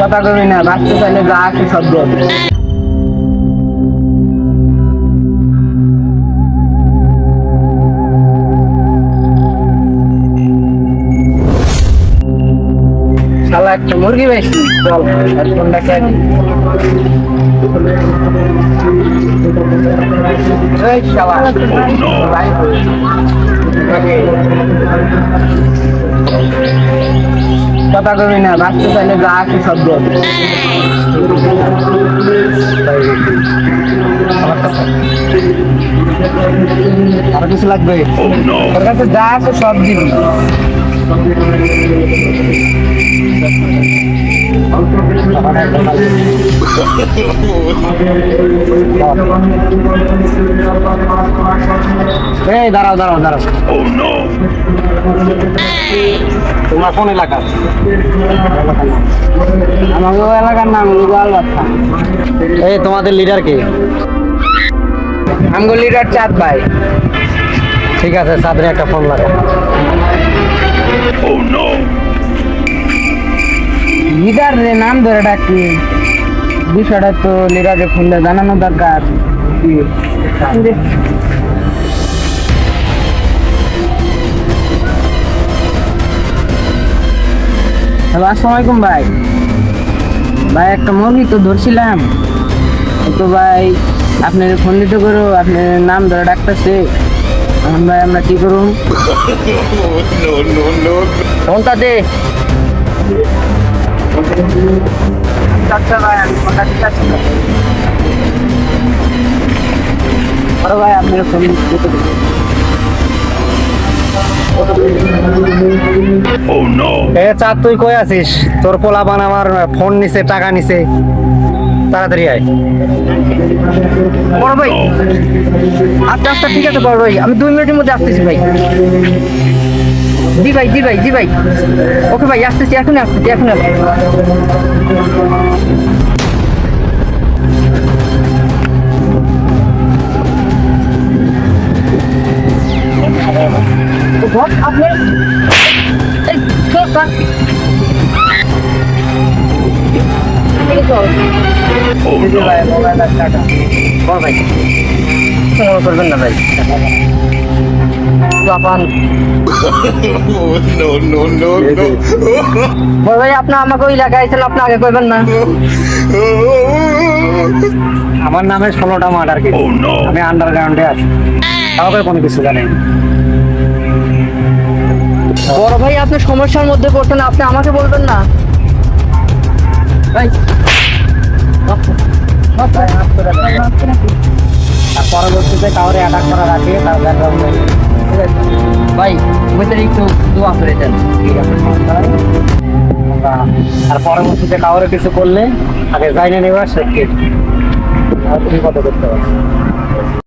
কথা কবি না বাঁচতে চাইলে যা আছে সব শালা, একটা মুরগি বেশি চল ফোনটা খেয়ে। এই শালা ভাই। কথা কবি না বাঁচতে চাইলে যা আছে সব আর কিছু লাগবে? তোর কাছে যা আছে সব দিবি। দাঁড়াও দাঁড়াও দাঁড়াও। তোমরা কোন এলাকা? আমাকে এলাকার নাম গোয়াল বাচ্চা এই তোমাদের লিডার কে? আমগো লিডার চাঁদ ভাই। ঠিক আছে সাদরে একটা ফোন লাগা লিডার রে নাম ধরে ডাকি। বিষয়টা তো লিডারে ফোনটা জানানো দরকার। হ্যালো আসসালামু আলাইকুম ভাই। ভাই একটা মুরগি তো ধরছিলাম। তো ভাই আপনার ফোন দিতে করো আপনার নাম ধরে ডাকতেছে। এখন ভাই আমরা কি করুন ফোনটা দে। আচ্ছা ভাই আমি ফোনটা ঠিক আছে ভাই আপনার ফোন দিতে এ চাঁদ, তুই কই আছিস? তোর পোলাপান আমার ফোন নিছে, টাকা নিছে। তাড়াতাড়ি আয়। বড় ভাই আচ্ছা আচ্ছা ঠিক আছে, বড় ভাই। আমি দুই মিনিটের মধ্যে আসতেছি ভাই। জি ভাই জি ভাই জি ভাই। ওকে ভাই, আসতেছি এখন আসতেছি এখন আসতেছি। করবেন না ভাই জাপান no. ভাই আপনি আমাকে ওই এলাকায় আইছেন আপনি আগে করবেন না আমার নামে ষোলোটা মার্ডার কেস আমি আন্ডারগ্রাউন্ডে আছি। কাউকে কোনো কিছু জানি আপনি সমস্যার মধ্যে পড়ছেন, আপনি আমাকে বলবেন না। পরবর্তীতে কাউরে অ্যাটাক করার আগে তার ভাই ওইটার একটু দোয়া করে দেন। আর পরবর্তীতে কাউরে কিছু করলে আগে জাইনে নেবা সে আর তুমি কত করতে পারছ